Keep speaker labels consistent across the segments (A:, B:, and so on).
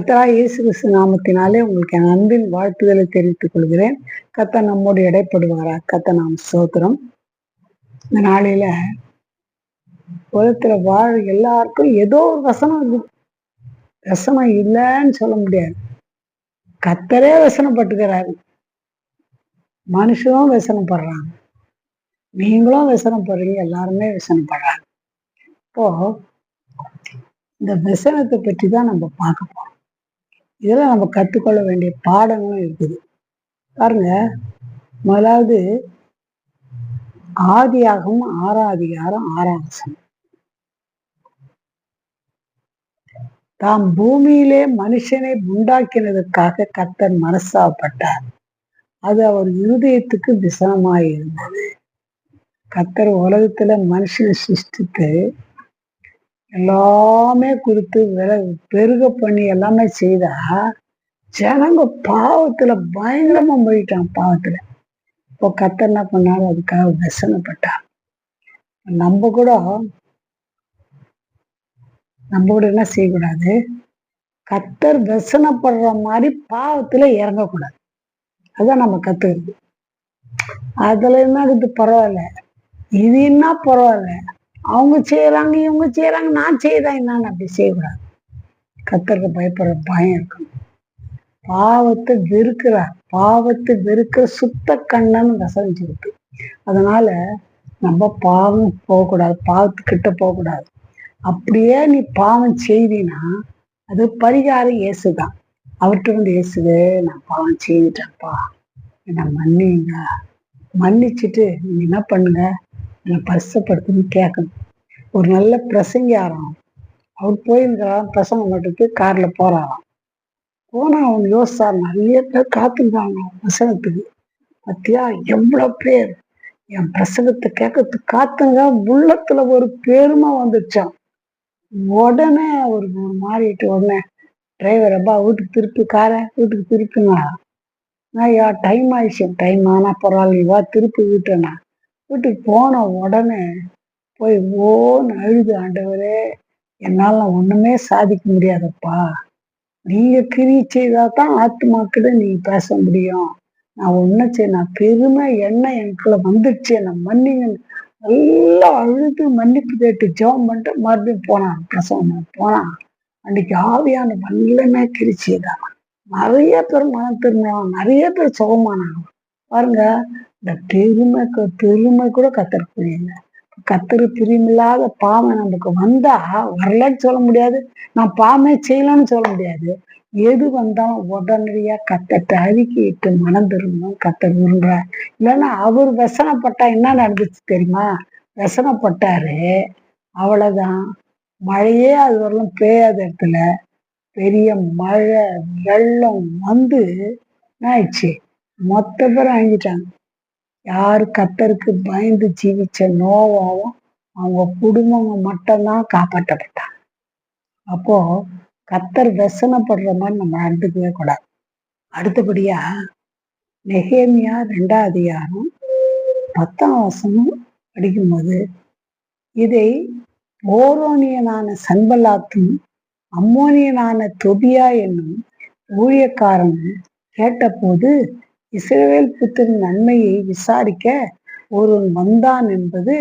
A: கத்தரா இயேசு கிறிஸ்து நாமத்தினாலே உங்களுக்கு என் அன்பின் வாழ்த்துதலை தெரிவித்துக் கொள்கிறேன். கத்த நம்மோடு இடைப்படுவாரா? கத்த நாம் சோத்திரம் இந்த நாளையில உலகத்துல வாழ் எல்லாருக்கும் ஏதோ ஒரு வசனம் இருக்கு. வசனம் இல்லைன்னு சொல்ல முடியாது. கத்தரே வசனப்பட்டுக்கிறாரு. மனுஷனும் வசனப்படுறாங்க நீங்களும் வசனப்படுறீங்க எல்லாருமே வசனப்படுறாங்க. இப்போ இந்த விசனத்தை பற்றி தான் நம்ம பார்க்க போறோம். இதெல்லாம் நம்ம கற்றுக்கொள்ள வேண்டிய பாடங்களும் இருக்குது. பாருங்க முதலாவது ஆதியாகவும் ஆறாம் அதிகாரம் ஆறாம் வசனம். தாம் பூமியிலே மனுஷனை உண்டாக்கினதற்காக கர்த்தர் மனசாப்பட்டார் அது அவர் இருதயத்துக்கு விசனமாய் கத்தர் உலகத்துல மனுஷனை சிருஷ்டித்து எல்லாமே கொடுத்து வில பெருக பண்ணி எல்லாமே செய்தா ஜனங்க பாவத்துல பயங்கரமா போயிட்டான் பாவத்துல. இப்போ கத்தனா பண்ணாரு? அதுக்காக வசனப்பட்டான் நம்ம கூட நம்ம கூட என்ன செய்யக்கூடாது? கத்தர் விசனப்படுற மாதிரி பாவத்துல இறங்கக்கூடாது. அதான் நம்ம கத்துக்கிறது. அதுல என்ன பரவாயில்ல. இது என்ன பரவாயில்ல? அவங்க செய்யறாங்க இவங்க செய்யறாங்க நான் செய்யறேன் என்னன்னு அப்படி செய்யக்கூடாது. கத்தருக்கு பயப்படுற பயம் இருக்கணும் பாவத்தை வெறுக்கிறார் பாவத்தை வெறுக்கிற சுத்த கண்ணன்னு வசனம் சொல்லுது அதனால நம்ம பாவம் போகக்கூடாது பாவத்துக்கிட்ட போகக்கூடாது. அப்படியே நீ பாவம் செய்தினா அது பரிகாரம் இயேசுதான். அவர்கிட்ட வந்து இயேசுது நான் பாவம் செய்துட்டேன்ப்பா. என்னை மன்னிங்க. மன்னிச்சுட்டு நீங்க என்ன பண்ணுங்க? என்னை பரிசப்படுத்துன்னு கேட்கணும். ஒரு நல்ல பிரசங்கியாராம் அவர் போயிருக்கிறாராம் பிரசங்க மட்டுக்கு கார்ல போறாராம். போனா அவன் யோசிச்சார் நிறைய பேர் காத்திருந்தாங்க பிரசங்கத்துக்கு. பத்தியா எவ்வளவு பேர்? என் பிரசங்கத்தை கேட்கறதுக்கு காத்துங்க உள்ளத்துல ஒரு பெருமை வந்துச்சான் உடனே அவருக்கு ஒரு மாறிட்டு உடனே டிரைவர் அப்பா வீட்டுக்கு திருப்பி காரை வீட்டுக்கு திருப்பினா நான் டைம் ஆயிடுச்சு டைம் ஆனா பரவாயில்லைவா திருப்பி வீட்டேண்ணா வீட்டுக்கு போன உடனே போய் ஓன்னு அழுது ஆண்டவரே என்னால் நான் ஒன்றுமே சாதிக்க முடியாதப்பா. நீங்கள் கிரி செய்தால் தான் ஆத்மாக்கிட்ட நீங்கள் பேச முடியும். நான் ஒன்றும் செய்ய நான் பெருமை என்ன எனக்குள்ள வந்துடுச்சு. என்னை மன்னிங்க. நல்லா அழுது மன்னிப்பு கேட்டு ஜெபம் பண்ணிட்டு மறுபடியும் போனான். பிரசவம் போனான். அன்னைக்கு ஆவியான வல்லமே கிரிச்சிதான் நிறைய பேர் மனம் திரும்பினான் நிறைய பேர் சுகமானாங்க. பாருங்க இந்த பெருமை பெருமை கூட கத்தர் கத்தரு பிரியமில்லாத பாவம் நமக்கு வந்தா வரலன்னு சொல்ல முடியாது. நான் பாவமே செய்யலன்னு சொல்ல முடியாது. எது வந்தாலும் உடனடியா கத்தத்தை அறிக்கையிட்டு மனம் திரும்பணும் கத்த விரும்புறார் இல்லைன்னா அவர் வசனப்பட்டா என்ன நடந்துச்சு தெரியுமா? வசனப்பட்டாரு அவ்வளவுதான். மழையே அது வரலாம் பெய்யாத இடத்துல பெரிய மழை வெள்ளம் வந்து என்ன ஆயிடுச்சு? மொத்த பேரும் வாங்கிட்டாங்க யார் கத்தருக்கு பயந்து ஜீவிச்ச நோவாவும் அவங்க குடும்பம் மட்டும்தான் காப்பாற்றப்பட்டாங்க. அப்போ கத்தர் வசனப்படுற மாதிரி நம்ம நடந்துக்கவே கூடாது. அடுத்தபடியா நெகேமியா ரெண்டாவது யாரும் பத்தாம் வசனம் படிக்கும்போது இதை ஓரோனியனான சன்பல்லாத்தும் அம்மோனியனான தொபியா என்னும் ஊழியக்காரன் கேட்டபோது இஸ்ரவேல் புத்திரின் நன்மையை விசாரிக்க ஒருவன் வந்தான் என்பது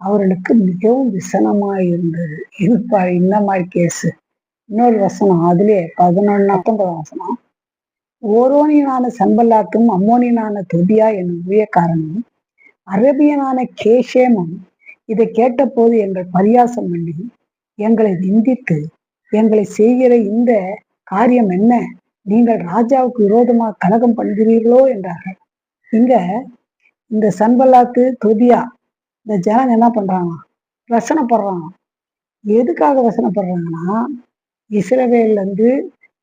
A: அவர்களுக்கு மிகவும் விசனமாயிருந்தது. இருப்பா இந்த மாதிரி கேசு இன்னொரு வசனம் அதுலயே பதினொன்னு பத்தொன்பதாம் வசனம். ஓரோனியனான சன்பல்லாத்தும் அம்மோனியனான தொபியா என்னும் ஊழியக்காரனும் அரபியனான கேஷேமும் இதை கேட்டபோது எங்கள் பரியாசம் பண்ணி எங்களை நிந்தித்து எங்களை செய்கிற இந்த காரியம் என்ன? நீங்கள் ராஜாவுக்கு விரோதமாக கலகம் பண்ணுகிறீர்களோ என்றார்கள். இங்க இந்த சன்பல்லாத்து தொதியா இந்த ஜனம் என்ன பண்றாங்க? வசனப்படுறாங்க. எதுக்காக வசனப்படுறாங்கன்னா இஸ்ரவேல்லேருந்து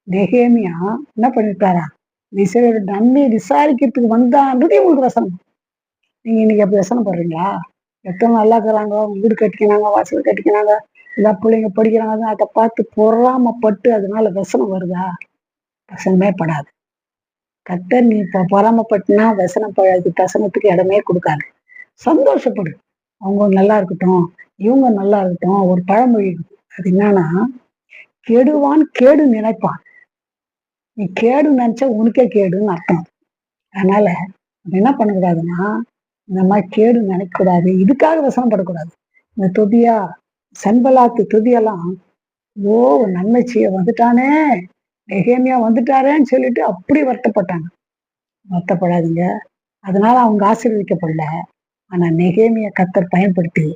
A: நெகேமியா என்ன பண்ணிட்டாரா இஸ்ரவேல் நன்மையை விசாரிக்கிறதுக்கு வந்தான்றது உங்களுக்கு வசனம். நீங்க இன்னைக்கு அப்படி வசனம் படுறீங்களா எத்தனை நல்லா இருக்கிறாங்க வீடு கட்டிக்கினாங்க வாசல் கட்டிக்கினாங்க இல்லை பிள்ளைங்க படிக்கிறாங்க அதை பார்த்து பொறாமப்பட்டு அதனால வசனம் வருதா? வசனமே படாது. கத்தர் நீ இப்போ பொறாமப்பட்டுனா வசனம் பழகு வசனத்துக்கு இடமே கொடுக்காது. சந்தோஷப்படு. அவங்க நல்லா இருக்கட்டும் இவங்க நல்லா இருக்கட்டும் ஒரு பழமொழி அது என்னன்னா கெடுவான் கேடு நினைப்பான். நீ கேடு நினைச்சா உனக்கே கேடுன்னு அர்த்தம். அதனால நம்ம என்ன பண்ணக்கூடாதுன்னா இந்த மாதிரி கேடு நினைக்கக்கூடாது. இதுக்காக வசனப்படக்கூடாது இந்த தொதியா சன்பலாத்து தொதியெல்லாம் ஓ நன்மை செய்ய வந்துட்டானே. நெகேமியா வந்துட்டாரேன்னு சொல்லிட்டு அப்படி வருத்தப்பட்டாங்க. வருத்தப்படாதீங்க. அதனால அவங்க ஆசீர்வதிக்கப்படல. ஆனா நெகேமிய கத்தர் பயன்படுத்தி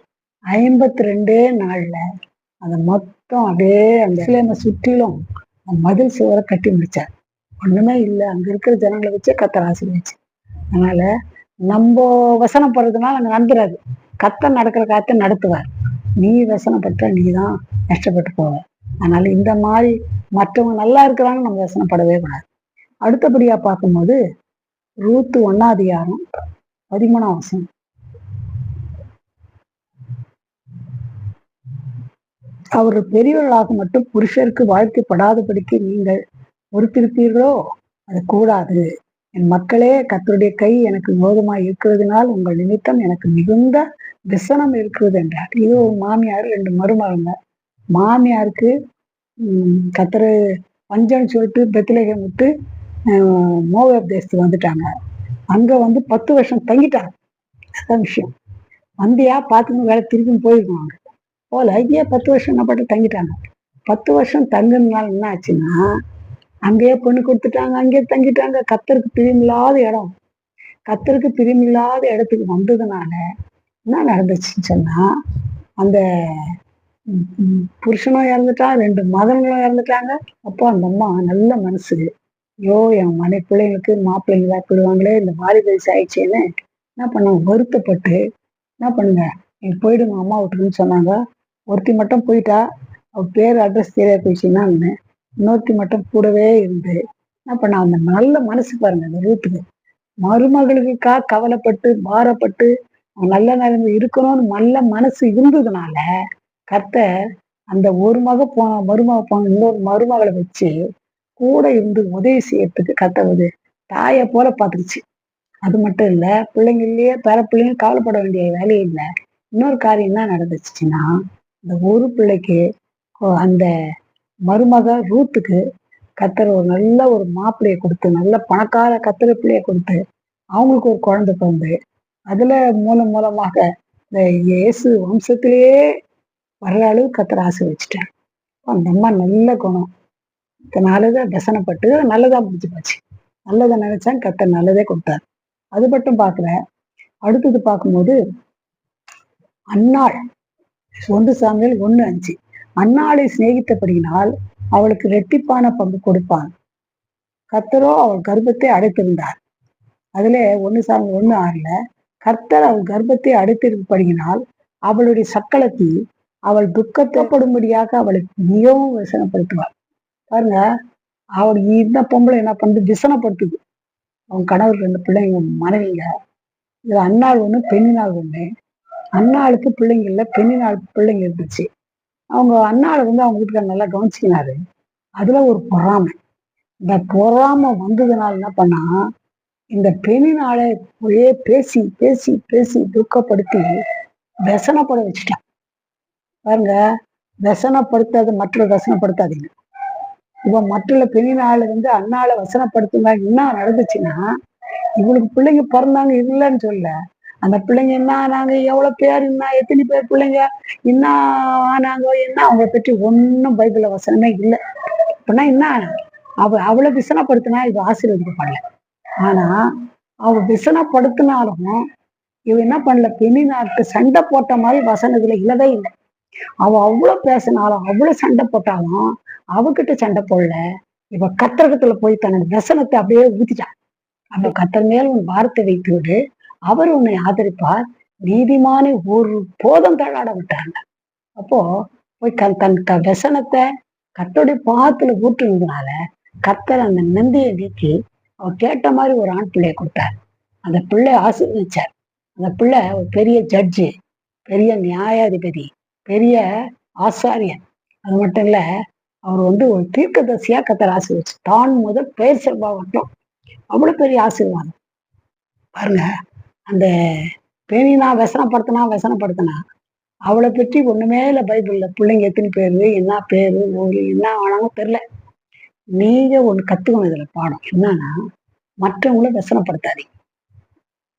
A: ஐம்பத்தி ரெண்டே நாள்ல அதை மொத்தம் அப்படியே அந்த இஸ்லேமை சுற்றிலும் மதில் சுவரை கட்டி முடிச்சார். ஒண்ணுமே இல்லை. அங்க இருக்கிற ஜனங்களை வச்சே கத்தர் ஆசீர்வதிச்சு. அதனால நம்ம வசனப்படுறதுனால அங்க நடந்துடாது கத்தர் நடக்கிற காத்த நடத்துவார். நீ வசனப்பட்ட நீ தான் நஷ்டப்பட்டு போவ. அதனால இந்த மாதிரி மற்றவங்க நல்லா இருக்கிறாங்க நம்ம வசனப்படவே கூடாது. அடுத்தபடியா பார்க்கும்போது ரூத்து ஒன்னாதிகாரம் பதிமூணாம் வசனம். அவர் பெரியவர்களாக மட்டும் புருஷருக்கு வாழ்க்கைப்படாதபடிக்கு நீங்கள் பொறுத்திருப்பீர்களோ? அது கூடாது. என் மக்களே கத்தருடைய கை எனக்கு விரோதமாக இருக்கிறதுனால் உங்கள் நிமித்தம் எனக்கு மிகுந்த விசனம் இருக்கிறது என்றார். இது ஒரு மாமியார் ரெண்டு மருமகங்க மாமியாருக்கு கத்திர கத்தரு சொல்லிட்டு பெத்திலேகம் விட்டு ஆஹ், மோவாப் தேசத்துக்கு வந்துட்டாங்க. அங்கே வந்து பத்து வருஷம் தங்கிட்டாங்க. அதான் விஷயம். வந்தியா பார்த்துக்கணும் வேலை திருப்பி போயிருக்காங்க. போல ஐயா பத்து வருஷம் என்ன பாட்டு தங்கிட்டாங்க. பத்து வருஷம் தங்கினால என்ன ஆச்சுன்னா அங்கேயே பொண்ணு கொடுத்துட்டாங்க அங்கேயே தங்கிட்டாங்க. கத்தருக்கு பிரியமில்லாத இடம். கத்தருக்கு பிரியமில்லாத இடத்துக்கு வந்ததுனால என்ன நடந்துச்சுன்னு சொன்னால் அந்த புருஷனும் இறந்துட்டான் ரெண்டு மதங்களும் இறந்துட்டாங்க. அப்போ அந்த அம்மா நல்ல மனசு ஐயோ என் மனை பிள்ளைங்களுக்கு மாப்பிள்ளைங்க போயிடுவாங்களே இந்த வாலி வயசு ஆயிடுச்சேன்னு. என்ன பண்ணாங்க வருத்தப்பட்டு என்ன பண்ணுங்க? நீங்க போயிடுங்க அம்மா விட்டுருன்னு சொன்னாங்க. ஒருத்தி மட்டும் போயிட்டா அவ பேர் அட்ரஸ் தெரியாது போயிடுச்சுன்னா இன்னொருத்தி மட்டும் கூடவே இருந்து. என்ன பண்ண அந்த நல்ல மனசு பாருங்க அந்த ரூத்துக்கு மருமகளுக்கா கவலைப்பட்டு பாரப்பட்டு அவன் நல்ல நிலைமை இருக்கணும்னு நல்ல மனசு இருந்ததுனால கர்த்தர் அந்த ஒரு மக போ மருமக போன இன்னொரு மருமகளை வச்சு கூட இருந்து உதவி செய்யறதுக்கு கர்த்தர் தாயை போல பார்த்துருச்சு. அது மட்டும் இல்ல பிள்ளைங்களையே பேர பிள்ளைங்க கவலைப்பட வேண்டிய வேலையே இல்லை. இன்னொரு காரியம் என்ன நடந்துச்சுன்னா இந்த ஒரு பிள்ளைக்கு அந்த மருமக ரூத்துக்கு கத்தர் ஒரு நல்ல ஒரு மாப்பிள்ளையை கொடுத்து நல்ல பணக்கார கத்திர பிள்ளையை கொடுத்து அவங்களுக்கு ஒரு குழந்தை பிறந்து அதுல மூலம் மூலமாக இந்த இயேசு வம்சத்திலேயே வர்ற அளவுக்கு கத்திர ஆசை வச்சுட்டார் அந்த அம்மா நல்ல குணம். இதனாலதான் தசனப்பட்டு நல்லதா முடிஞ்சு போச்சு. நல்லதை நினைச்சேன் கத்த நல்லதே கொடுத்தார். அது மட்டும் பார்க்கல அடுத்தது பார்க்கும்போது அன்னாள். ஒன்று சாமியல் ஒண்ணு அஞ்சு. அன்னாளை சிநேகித்தபடியினால் அவளுக்கு ரெட்டிப்பான பங்கு கொடுப்பான். கர்த்தரோ அவள் கர்ப்பத்தை அடைத்திருந்தார். அதுல ஒண்ணு சாமி ஒண்ணு ஆறுல கர்த்தர் அவள் கர்ப்பத்தை அடைத்திருப்படியினால் அவளுடைய சக்களத்தில் அவள் துக்கத்தப்படும்படியாக அவளை மிகவும் விசனப்படுத்துவாள். பாருங்க அவள் இந்த பொம்பளை என்ன பண்ணுது விசனப்படுத்துது. அவங்க கணவர் ரெண்டு பிள்ளைங்க மனைவிங்க. இதுல அன்னாள் ஒண்ணு பெண்ணினாள் ஒண்ணு. அண்ணாளுக்கு பிள்ளைங்க இல்ல பெண்ணினால் பிள்ளைங்க இருந்துச்சு. அவங்க அண்ணாள் வந்து அவங்க வீட்டுக்காரர் நல்லா கவனிச்சிக்கினாரு. அதுல ஒரு பொறாமை. இந்த பொறாமை வந்ததுனால என்ன பண்ணா இந்த பெண்ணினாலே ஒரே பேசி பேசி பேசி துக்கப்படுத்தி விசனப்பட வச்சுட்டான் பாருங்க வசனப்படுத்தாது மற்ற வசனப்படுத்தாதீங்க. இப்ப மற்ற பெண்ணினால இருந்து அண்ணால வசனப்படுத்துங்க என்ன நடந்துச்சுன்னா இவளுக்கு பிள்ளைங்க பிறந்தாங்க இல்லைன்னு சொல்ல அந்த பிள்ளைங்க என்ன ஆனாங்க எவ்வளவு பேர் என்ன எத்தனை பேர் பிள்ளைங்க என்ன ஆனாங்க என்ன அவங்கள பற்றி ஒன்றும் பைபிள்ல வசனமே இல்லை. அப்படின்னா என்ன அவ அவளை விசனப்படுத்தினா இது ஆசீர்வதிக்கப்படல ஆனா அவ விசனப்படுத்தினாலும் இவ என்ன பண்ணல? பெண்ணினாருக்கு சண்டை போட்ட மாதிரி வசனத்துல இல்லவே இல்லை. அவ அவ்வளவு பேசினாலும் அவ்வளவு சண்டை போட்டாலும் அவகிட்ட சண்டை போடல. இவ கத்திரகத்துல போய் தனது வசனத்தை அப்படியே ஊத்திட்டான் அப்ப கத்தர் மேல் உன் வார்த்தை வைத்து விடு அவர் உன்னை ஆதரிப்பார். நீதிமானை ஒரு போதம் தள்ளாட விட்டாங்க. அப்போ போய் க தன் க வசனத்தை கத்தோடைய பாத்துல ஊற்றுனதுனால கத்தர் அந்த நந்தியை நீக்கி அவர் கேட்ட மாதிரி ஒரு ஆண் பிள்ளையை கொடுத்தார். அந்த பிள்ளை ஆசீர்வதிச்சார். அந்த பிள்ளை ஒரு பெரிய ஜட்ஜு பெரிய நியாயாதிபதி. பெரிய ஆசாரியன். அது மட்டும் இல்ல அவர் வந்து ஒரு தீர்க்கதரிசியா கத்தர் ஆசீர்வச்சு தான் முதல் பெயர் செல்வா வட்டம் அவ்வளவு பெரிய ஆசீர்வாதம். பாருங்க அந்த பேணினா வசனப்படுத்தினா வசனப்படுத்தினா அவளை பற்றி ஒண்ணுமே இல்லை பைபிள்ல. பிள்ளைங்க எத்தனை பேரு என்ன பேரு ஊரு என்ன ஆனாலும் தெரில நீங்க ஒன்று கத்துக்கணும் இதுல பாடம். என்னன்னா மற்றவங்கள வசனப்படுத்தாதீங்க.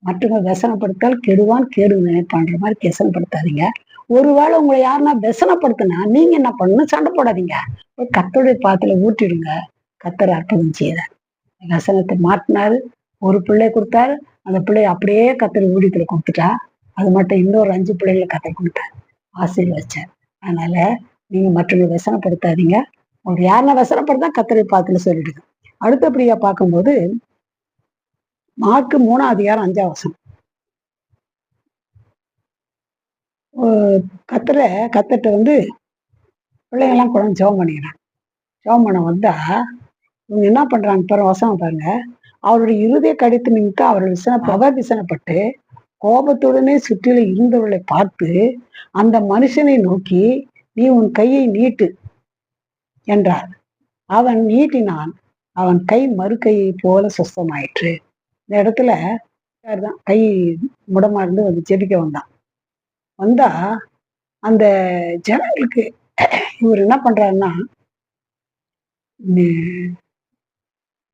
A: மற்றவங்க வசனப்படுத்தால் கெடுவான் கேடு நினைப்பான்ற மாதிரி வசனப்படுத்தாதீங்க ஒருவேளை உங்களை யாருன்னா விசனப்படுத்தினா நீங்க என்ன பண்ணணும்? சண்டை போடாதீங்க. ஒரு கத்தருடைய பாத்துல ஊட்டிடுங்க. கத்தர் அற்புதம் செய்த வசனத்தை மாட்டினாரு. ஒரு பிள்ளை கொடுத்தாரு. அந்த பிள்ளை அப்படியே கத்தர் ஊழியத்துல கொடுத்துட்டா. அது மட்டும் இன்னொரு அஞ்சு பிள்ளைகளை கத்தர் கொடுத்தாரு. ஆசீர்வச்சார் அதனால நீங்க மற்றவங்களை விசனப்படுத்தாதீங்க. ஒரு யாருன்னா விசனப்படுத்தா கத்தரை பாத்துல சொல்லிடுங்க. அடுத்தபடியா பார்க்கும்போது மார்க்கு மூணாம் அதிகாரம் அஞ்சாவசம் கத்துற கத்துட்டு வந்து பிள்ளைங்கெல்லாம் குழந்தை ஜெபம் பண்ணிக்கிறாங்க. ஜெபம் பண்ண வந்தா இவங்க என்ன பண்றாங்க பிற வசனம் பாருங்க. அவருடைய இருதய கடித்து நின்று அவர்கள் விசன பவர் விசனப்பட்டு கோபத்துடனே சுற்றிலும் இருந்தவர்களை பார்த்து அந்த மனுஷனை நோக்கி நீ உன் கையை நீட்டு என்றார். அவன் நீட்டினான். அவன் கை மறு கையை போல சுஸ்தமாயிற்று. இந்த இடத்துல தான் கை முடமா இருந்து வந்து ஜெபிக்க வந்தான். வந்தா அந்த ஜனங்களுக்கு இவர் என்ன பண்றாருன்னா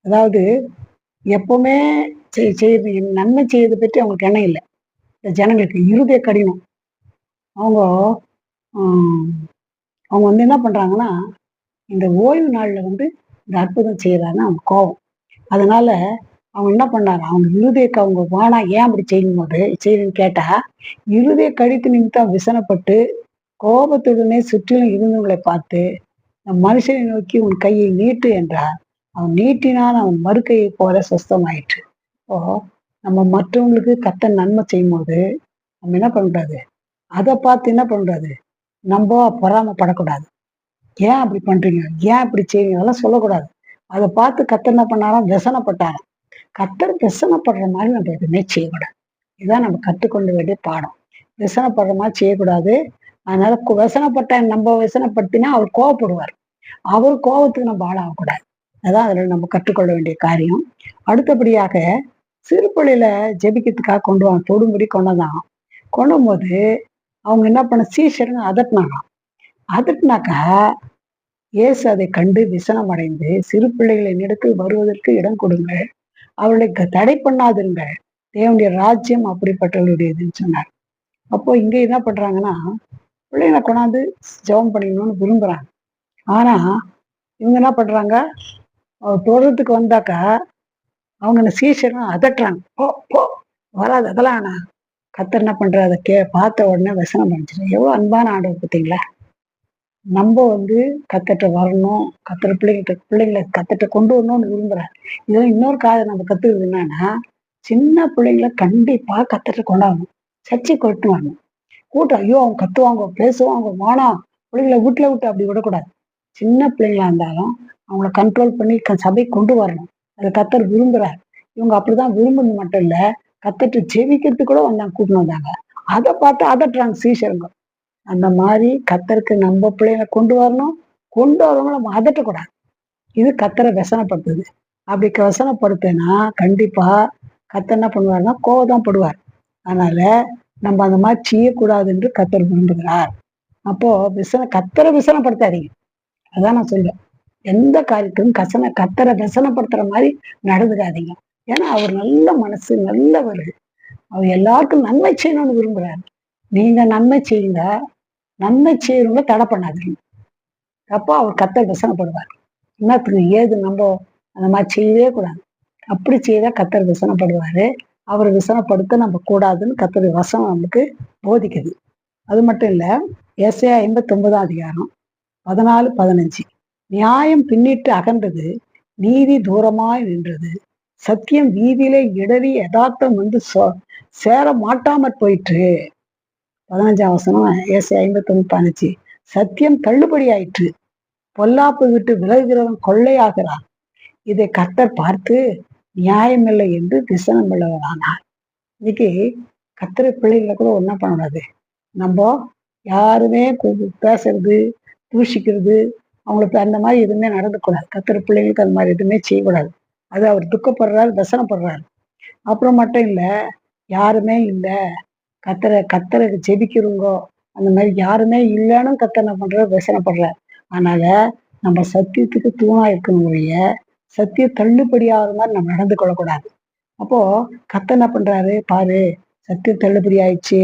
A: அதாவது எப்பவுமே செய்- செய்யறது நன்மை செய்யறதை பற்றி அவங்களுக்கு எண்ணம் இல்லை. இந்த ஜனங்களுக்கு இருதய கடினம். அவங்க ஆஹ், அவங்க வந்து என்ன பண்றாங்கன்னா இந்த ஓய்வு நாள்ல வந்து இந்த அற்புதம் செய்யறாருன்னு அவங்க கோவம் அதனால அவங்க என்ன பண்ணாங்க அவங்க இருதயக்கு அவங்க வானா ஏன் அப்படி செய்யும் போது செய்யுன்னு கேட்டா இருதய கடித்து நிமித்தம் விசனப்பட்டு கோபத்துடனே சுற்றிலும் இருந்தவங்களை பார்த்து நம் மனுஷனை நோக்கி உன் கையை நீட்டு என்றார் அவன் நீட்டினான் அவன் மறுக்கையை போல சுஸ்தமாயிற்று. ஓ நம்ம மற்றவங்களுக்கு கத்த நன்மை செய்யும் போது நம்ம என்ன பண்ணக்கூடாது அதை பார்த்து என்ன பண்ணக்கூடாது நம்ம பொறாமப்படக்கூடாது. ஏன் அப்படி பண்றீங்க? ஏன் இப்படி செய்றீங்க? அதெல்லாம் சொல்லக்கூடாது. அதை பார்த்து கத்த என்ன பண்ணாராம்? விசனப்பட்டாராம். கத்தர் விசனப்படுற மாதிரி நம்ம எதுவுமே செய்யக்கூடாது. இதுதான் நம்ம கற்றுக்கொள்ள வேண்டிய பாடம். விசனப்படுற மாதிரி செய்யக்கூடாது. அதனால விசனப்பட்ட நம்ம விசனப்படுத்தினா அவர் கோவப்படுவார். அவர் கோபத்துக்கு நம்ம ஆளாகக்கூடாது. அதான் அதில் நம்ம கற்றுக்கொள்ள வேண்டிய காரியம். அடுத்தபடியாக சிறுபள்ளியில ஜெபிக்கிறதுக்காக கொண்டு வாங்க தொடும்படி கொண்டதான். கொண்டும் போது அவங்க என்ன பண்ண சீஷருங்க அதட்டினாங்க அதட்டினாக்கா இயேசு அதை கண்டு விசனம் அடைந்து சிறு பிள்ளைகளை நெடுக்கு வருவதற்கு இடம் கொடுங்கள். அவர்களை க- தடை பண்ணாதுங்க தேவனுடைய ராஜ்யம் அப்படிப்பட்டவர்களுடையதுன்னு சொன்னார். அப்போ இங்க என்ன பண்றாங்கன்னா பிள்ளைங்களை கொண்டாந்து ஜெபம் பண்ணிக்கணும்னு விரும்புறாங்க. ஆனா இவங்க என்ன பண்றாங்க? அவர் வந்தாக்கா அவங்க இந்த அதட்டுறாங்க. போ போ வராது அதெல்லாம் ஆனா கத்தர் என்ன பண்ற அதை கே பார்த்த உடனே வசனம் பண்ணிச்சிடும் எவ்வளோ அன்பான ஆண்டவர் பார்த்தீங்களா? நம்ம வந்து கத்தட்ட வரணும் கத்துற பிள்ளைங்கிட்ட பிள்ளைங்களை கத்தட்ட கொண்டு வரணும்னு விரும்புகிறேன் இதெல்லாம் இன்னொரு காதை நம்ம கத்துக்கிறது என்னன்னா சின்ன பிள்ளைங்களை கண்டிப்பா கத்தட்ட கொண்டாடணும். சர்ச்சை கொட்டு வரணும். கூட்டம் ஐயோ அவங்க கத்துவாங்க பேசுவாங்க வானா பிள்ளைங்களை வீட்டுல விட்டு அப்படி விடக்கூடாது. சின்ன பிள்ளைங்களா இருந்தாலும் அவங்கள கண்ட்ரோல் பண்ணி க- சபைக்கு கொண்டு வரணும். அதை கத்தர் விரும்புறாரு. இவங்க அப்படிதான் விரும்புன்னு மட்டும் இல்ல கத்தட்டு ஜெபிக்கிறதுக்கு கூட வந்தாங்க கூட்டின்னு வந்தாங்க. அதை பார்த்து அதட்டுறாங்க சீஷருங்க அந்த மாதிரி கத்தருக்கு நம்ம பிள்ளைங்களை கொண்டு வரணும். கொண்டு வரவங்க மதட்டக்கூடாது இது கத்தரை வசனப்படுத்துது. அப்படி வசனப்படுத்தினா கண்டிப்பா கத்தர் என்ன பண்ணுவார்னா கோபம் படுவார். அதனால நம்ம அந்த மாதிரி செய்யக்கூடாது என்று கத்தர் விரும்புகிறார். அப்போ விசன கத்தரை விசனப்படுத்தாதீங்க. அதான் நான் சொல்றேன். எந்த காரியத்திலும் கசன கத்தரை விசனப்படுத்துற மாதிரி நடந்துக்காதீங்க. ஏன்னா அவர் நல்ல மனசு நல்லவர். அவர் எல்லாருக்கும் நன்மை செய்யணும்னு விரும்புறாரு. நீங்க நன்மை செய்யுங்க. நன்மை செய்யறவங்கள தடை பண்ணாதீங்க. அப்போ அவர் கத்தர் விசனப்படுவார். என்னத்துக்கு ஏது நம்ம அந்த மாதிரி செய்யவே கூடாது. அப்படி செய்தா கத்தர் விசனப்படுவாரு. அவர் விசனப்படுத்த நம்ம கூடாதுன்னு கத்தர் வசனம் நமக்கு போதிக்குது. அது மட்டும் இல்லை ஏசையா ஐம்பத்தி ஒன்பதாம் அதிகாரம் பதினாலு பதினஞ்சு. நியாயம் பின்னிட்டு அகன்றது நீதி தூரமாய் நின்றது. சத்தியம் வீதியிலே இடறி யதார்த்தம் வந்து சோ- சேர மாட்டாமற் போயிற்று. பதினஞ்சாம் வசனம் ஏசி ஐம்பத்தி ஒன்று பதினஞ்சு. சத்தியம் தள்ளுபடி ஆயிற்று பொல்லாப்பு விட்டு விலகுகிறவன் கொள்ளையாகிறான். இதை கத்தர் பார்த்து நியாயமில்லை என்று விசனம் உள்ளவரானார் இன்னைக்கு கத்திர பிள்ளைகளை கூட ஒன்றும் பண்ணக்கூடாது. நம்ம யாருமே பேசுறது தூஷிக்கிறது அவங்களுக்கு அந்த மாதிரி எதுவுமே நடந்துக்கூடாது. கத்திர பிள்ளைங்களுக்கு அந்த மாதிரி எதுவுமே செய்யக்கூடாது. அது அவர் துக்கப்படுறாரு தசனப்படுறாரு அப்புறம் மட்டும் இல்லை யாருமே இல்லை. கத்தரை கத்தரை ஜெபிக்கிறவங்க அந்த மாதிரி யாருமே இல்லைன்னு கத்தர் என்ன பண்றாரு? வசனப்படுறாரு. அதனால நம்ம சத்தியத்துக்கு தூணா இருக்கணும் சத்திய தள்ளுபடி ஆகுற மாதிரி நம்ம நடந்து கொள்ளக்கூடாது. அப்போ கத்த என்ன பண்றாரு? பாரு சத்தியம் தள்ளுபடி ஆயிடுச்சு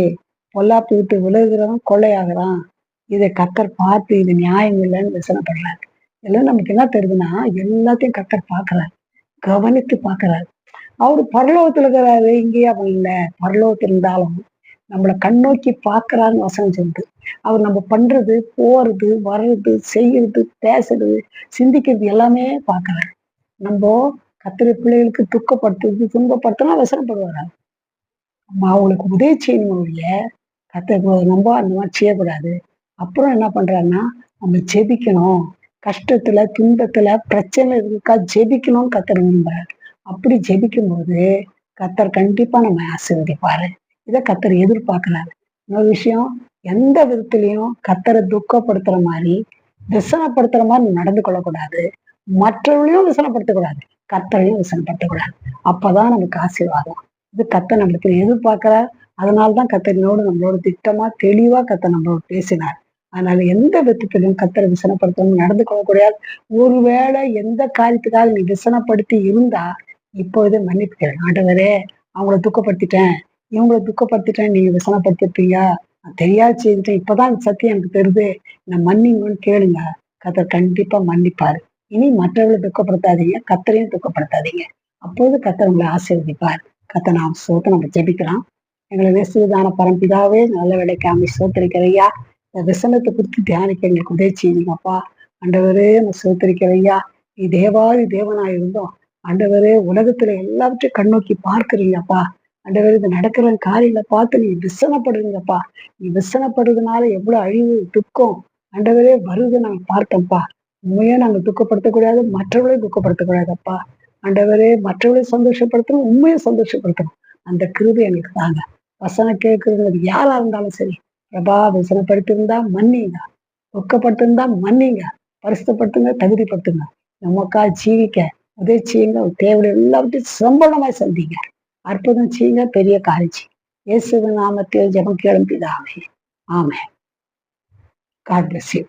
A: பொல்லாப்பு விட்டு விலகுறவன் கொள்ளையாகிறான். இதை கத்தர் பார்த்து இது நியாயம் இல்லைன்னு விசனப்படுறாரு. இதெல்லாம் நமக்கு என்ன தெரியுதுன்னா எல்லாத்தையும் கத்தர் பாக்குறாரு கவனித்து பார்க்கறாரு. அவரு பரலோகத்துல இருக்கிறாரு. இங்கேயே அவன் இல்லை. பரலோகத்தில் இருந்தாலும் நம்மளை கண்ணோக்கி பார்க்குறாருன்னு வசனம் சொல்லுது. அவர் நம்ம பண்றது போறது வர்றது செய்யறது பேசுறது சிந்திக்கிறது எல்லாமே பார்க்கறாரு. நம்ம கத்திரி பிள்ளைகளுக்கு துக்கப்படுத்துறது துன்பப்படுத்தலாம் வசனப்படுவார் நம்ம அவங்களுக்கு உதவி செய்யணும் ஒழிய கத்த நம்ம அந்த மாதிரி செய்யக்கூடாது. அப்புறம் என்ன பண்றாருன்னா நம்ம ஜெபிக்கணும். கஷ்டத்துல துன்பத்துல பிரச்சனை இருக்கா ஜெபிக்கணும்னு கத்தர் விரும்புறாரு. அப்படி ஜெபிக்கும் போது கத்தர் கண்டிப்பா நம்ம ஆசீர்வதிப்பாரு. இதை கத்தர் எதிர்பார்க்கிறாரு. இன்னொரு விஷயம் எந்த விதத்திலையும் கத்தரை துக்கப்படுத்துற மாதிரி விசனப்படுத்துற மாதிரி நடந்து கொள்ளக்கூடாது. மற்றவர்களையும் விசனப்படுத்தக்கூடாது. கத்தரையும் விசனப்படுத்தக்கூடாது. அப்பதான் நமக்கு ஆசீர்வாதம். இது கத்தை நம்மளுக்கு எதிர்பார்க்கிறார் அதனால்தான் கத்தரினோடு நம்மளோட திட்டமா தெளிவா கத்தை நம்மளோட பேசினார். அதனால எந்த விதத்திலும் கத்தரை விசனப்படுத்தணும் நடந்து கொள்ளக்கூடாது. ஒருவேளை எந்த காரியத்துக்காக நீ விசனப்படுத்தி இருந்தா இப்போதே மன்னிப்பு ஆண்டவரே அவங்கள துக்கப்படுத்திட்டேன். இவங்களை துக்கப்படுத்திட்டேன் நீங்க விசனப்படுத்திருப்பீங்க. தெரியாது செய்துட்டேன். இப்பதான் சத்தியம் எனக்கு தெரியுது. நான் மன்னிங்கன்னு கேளுங்க. கத்தர் கண்டிப்பா மன்னிப்பாரு. இனி மற்றவர்களை துக்கப்படுத்தாதீங்க. கத்தரையும் துக்கப்படுத்தாதீங்க. அப்போது கத்தர் உங்களை ஆசீர்வதிப்பார். கத்த நாம் சோத்த நம்ம ஜபிக்கலாம். எங்களை நேசுதான பரம்பிதாவே நல்ல வேலைக்கு அமை சோத்தரிக்கிறையா. இந்த விசனத்தை குறித்து தியானிக்க எங்களுக்கு உதவி செய்யுங்கப்பா. ஆண்டவரே நம்ம சோத்தரிக்கிறையா. நீ தேவாதி தேவனா இருந்தோம். ஆண்டவரே உலகத்துல எல்லாவற்றையும் கண்ணோக்கி பார்க்குறீங்கப்பா. அண்டவர் இது நடக்கிற காலையில பார்த்து நீ விசனப்படுறீங்கப்பா நீ விசனப்படுறதுனால எவ்வளவு அழிவு துக்கம். அண்டவரே வருது நாங்க பார்த்தோம்ப்பா. உண்மையா நாங்க துக்கப்படுத்தக்கூடாது மற்றவர்களையும் துக்கப்படுத்தக்கூடாதப்பா. அண்டவரே மற்றவர்களை சந்தோஷப்படுத்தணும் உண்மையை சந்தோஷப்படுத்தணும். அந்த கிருபி எங்களுக்கு தாங்க. வசனம் கேட்கறது யாரா இருந்தாலும் சரி பிரபா விசனப்படுத்திருந்தா மன்னிங்க. துக்கப்படுத்திருந்தா மன்னிங்க. பரிசுத்தப்படுத்துங்க தகுதிப்படுத்துங்க. நமக்கா ஜீவிக்க உதவி செய்யுங்க. தேவையை எல்லாவற்றையும் சம்பளமாய் சந்திங்க. அற்புதம் செய்யுங்க பெரிய காரிச்சி இயேசு நாமத்தில் ஜெபம் கிளம்பிதாமே ஆமே காட் பிளஸ் யூ